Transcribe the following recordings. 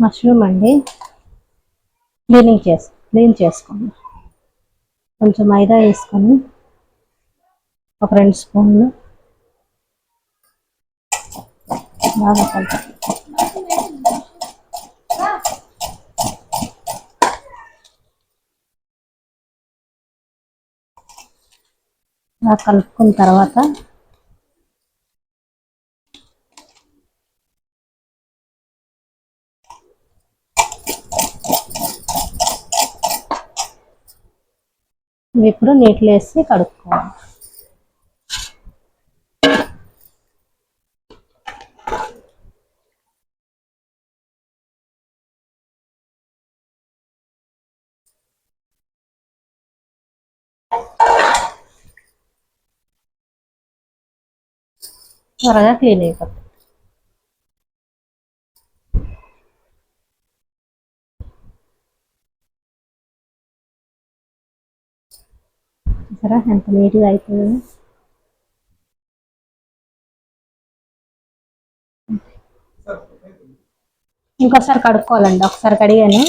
Mushroom అండి. Cleaning చేసు clean చేసుకోండి కొంచెం మైదా వేసుకొని ఒక రెండు స్పూన్లు బాగా కలుపు బాగా కలుపుకున్న తర్వాత ఇవి ఇప్పుడు నీటిలో వేసి కడుక్కోవాలి. త్వరగా క్లీన్ అయిపోతుంది. చూసారా? ఎంత నీట్గా అయిపోయింది. ఇంకోసారి కడుక్కోవాలండి. ఒకసారి కడిగాను.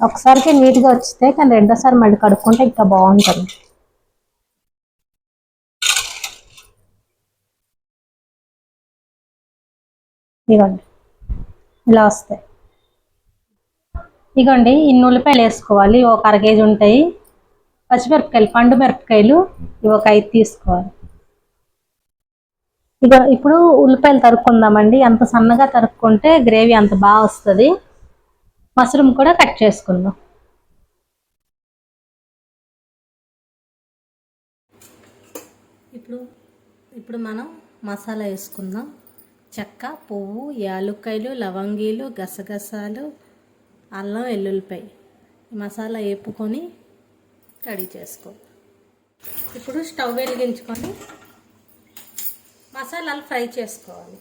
ఒకసారికి నీట్గా వచ్చితే కానీ రెండోసారి మళ్ళీ కడుక్కుంటే ఇంకా బాగుంటుంది. ఇదిగోండి ఇలా వస్తాయి. ఇదిగోండి ఇన్ని ఉల్లిపాయలు వేసుకోవాలి. ఒక అర కేజీ ఉంటాయి. పచ్చిమిరపకాయలు పండు మిరపకాయలు ఇవి ఒక ఐదు తీసుకోవాలి. ఇక ఇప్పుడు ఉల్లిపాయలు తరుక్కుందామండి. ఎంత సన్నగా తరుక్కుంటే గ్రేవీ అంత బాగా వస్తుంది. మష్రూమ్ కూడా కట్ చేసుకుందాం. ఇప్పుడు ఇప్పుడు మనం మసాలా వేసుకుందాం. చెక్క పువ్వు యాలుక్కాయలు లవంగీలు గసగసాలు అల్లం వెల్లుల్లిపాయ మసాలా వేపుకొని రెడీ చేసుకో. ఇప్పుడు స్టవ్ వెలిగించుకొని మసాలాలు ఫ్రై చేసుకోవాలి.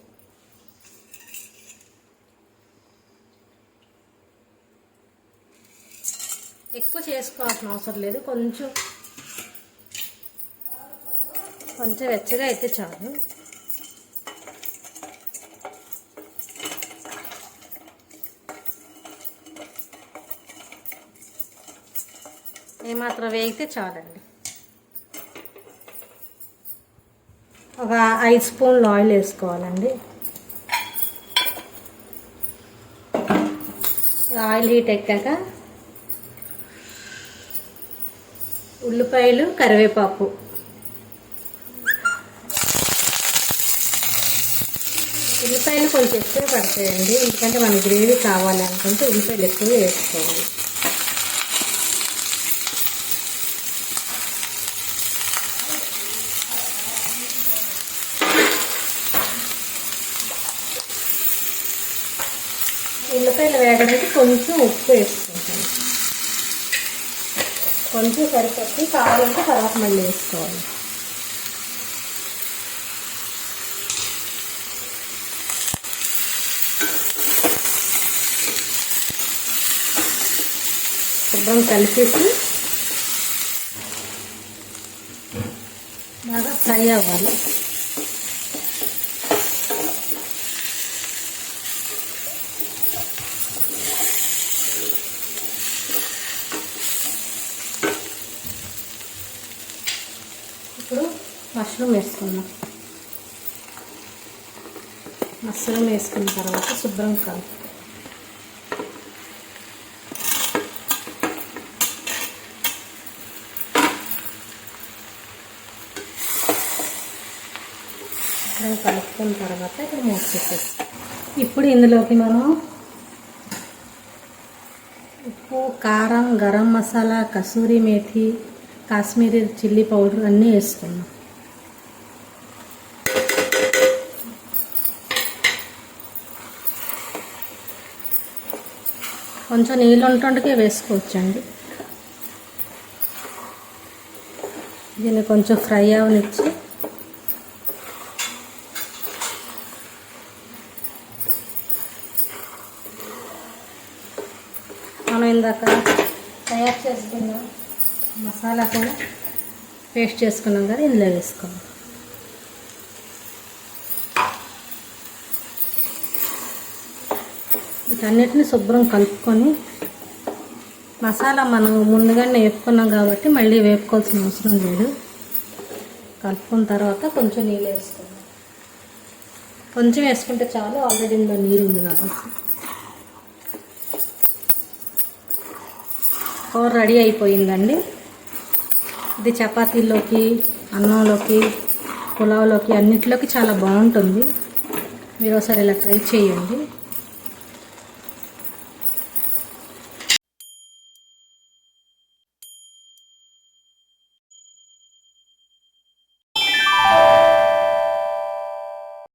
ఎక్కువ చేసుకోవాల్సిన అవసరం లేదు. కొంచెం కొంచెం వెచ్చగా అయితే చాలు. ఏమాత్రం వేగితే చాలండి. ఒక ఐదు స్పూన్లు ఆయిల్ వేసుకోవాలండి. ఆయిల్ హీట్ ఎక్కాక ఉల్లిపాయలు కరివేపాకు. ఉల్లిపాయలు కొంచెం ఎక్కువ పడతాయండి. ఎందుకంటే మన గ్రేవీ కావాలి అనుకుంటే ఉల్లిపాయలు ఎక్కువ వేసుకోవాలి. ఉల్లిపాయలు వేయడానికి కొంచెం ఉప్పు వేసుకుంటాను. కొంచెం సరిపడి కావాలంటే తర్వాత మళ్ళీ వేసుకోవాలి. శుభ్రం కలిపేసి బాగా ఫ్రై అవ్వాలి ఇప్పుడు మష్రూమ్ వేసుకుందాం. మష్రూమ్ వేసుకున్న తర్వాత శుభ్రం కాదు. శుభ్రం కలుపుకున్న తర్వాత ఇక్కడ మూత ఇప్పుడు ఇందులోకి మనం ఉప్పు కారం గరం మసాలా కసూరి మేథి కాశ్మీరీ చిల్లీ పౌడర్ అన్నీ వేసుకున్నాం కొంచెం నీళ్ళు ఉంటుండకే వేసుకోవచ్చండి. దీన్ని కొంచెం ఫ్రై అవనిచ్చి మనం ఇందాక తయారు చేసుకున్న మసాలా కూడా పేస్ట్ చేసుకున్నాం కదా ఇందులో వేసుకోవాలి. వీటన్నిటిని శుభ్రం కలుపుకొని మసాలా మనం ముందుగానే వేపుకున్నాం కాబట్టి మళ్ళీ వేపుకోవాల్సిన అవసరం లేదు. కలుపుకున్న తర్వాత కొంచెం నీళ్ళు వేసుకుందాం. కొంచెం వేసుకుంటే చాలు ఆల్రెడీ ఇందులో నీరు ఉంది కాబట్టి. కూర రెడీ అయిపోయిందండి. ఇది చపాతీలోకి అన్నంలోకి పులావ్లోకి అన్నిటిలోకి చాలా బాగుంటుంది. మీరు ఒకసారి ఇలా ట్రై చేయండి.